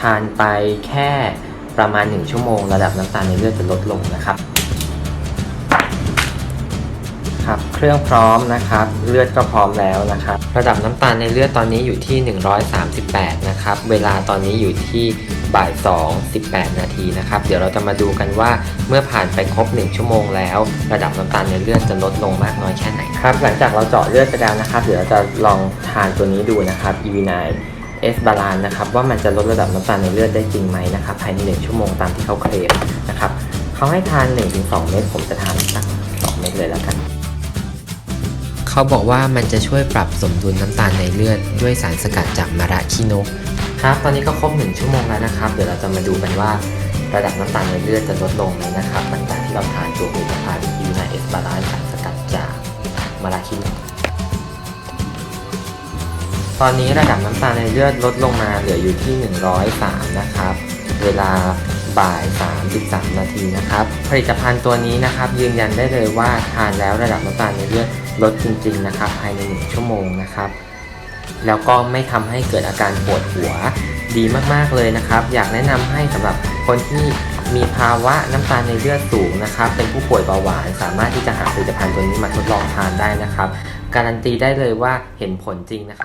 ทานไปแค่ประมาณ 1 ชั่วโมง ระดับน้ำตาลในเลือดจะลดลงนะครับครับเครื่องพร้อมนะครับ เลือดก็พร้อมแล้วนะครับ ระดับน้ำตาลในเลือดตอนนี้อยู่ที่ 138 นะครับ เวลาตอนนี้อยู่ที่บ่าย2 18 นาทีนะครับ เดี๋ยวเราจะมาดูกันว่าเมื่อผ่านไปครบ 1 ชั่วโมงแล้ว ระดับน้ำตาลในเลือดจะลดลงมากน้อยแค่ไหนครับ หลังจากเราเจาะเลือดไปแล้วนะครับ เดี๋ยวเราจะลองทานตัวนี้ดูนะครับ e v 9 S บาลานนะครับว่ามันจะลดระดับน้ำตาลในเลือดได้จริงไหมนะครับภายใน 1 ชั่วโมงตามที่เขาเคลมนะครับเขาให้ทาน 1-2 เม็ดผมจะทานสัก 2 เม็ดเลยแล้วกันเขาบอกว่ามันจะช่วยปรับสมดุลน้ำตาลในเลือด ด้วยสารสกัดจากมะระขี้นกครับตอนนี้ก็ครบหนึ่งชั่วโมงแล้วนะครับ เดี๋ยวเราจะมาดูกันว่าระดับน้ำตาลในเลือดจะลดลงไหมนะครับหลังจากที่เราทานตัวผลิตภัณฑ์ยูไนเอสบาลานสารส ตอนนี้ระดับน้ำตาลในเลือดลดลงมาเหลืออยู่ที่ 103 นะครับ เวลาบ่าย 33 นาทีนะครับ ผลิตภัณฑ์ตัวนี้นะครับ ยืนยันได้เลยว่าทานแล้วระดับน้ำตาลในเลือดลดจริง ๆ นะครับ ภายใน 1 ชั่วโมงนะครับแล้วก็ไม่ทำให้เกิดอาการปวดหัวดีมากๆเลยนะครับ อยากแนะนำให้สำหรับคนที่มีภาวะน้ำตาลในเลือดสูงนะครับ เป็นผู้ป่วยเบาหวานสามารถที่จะหาผลิตภัณฑ์ตัวนี้มาทดลองทานได้นะครับ การันตีได้เลยว่าเห็นผลจริงนะครับ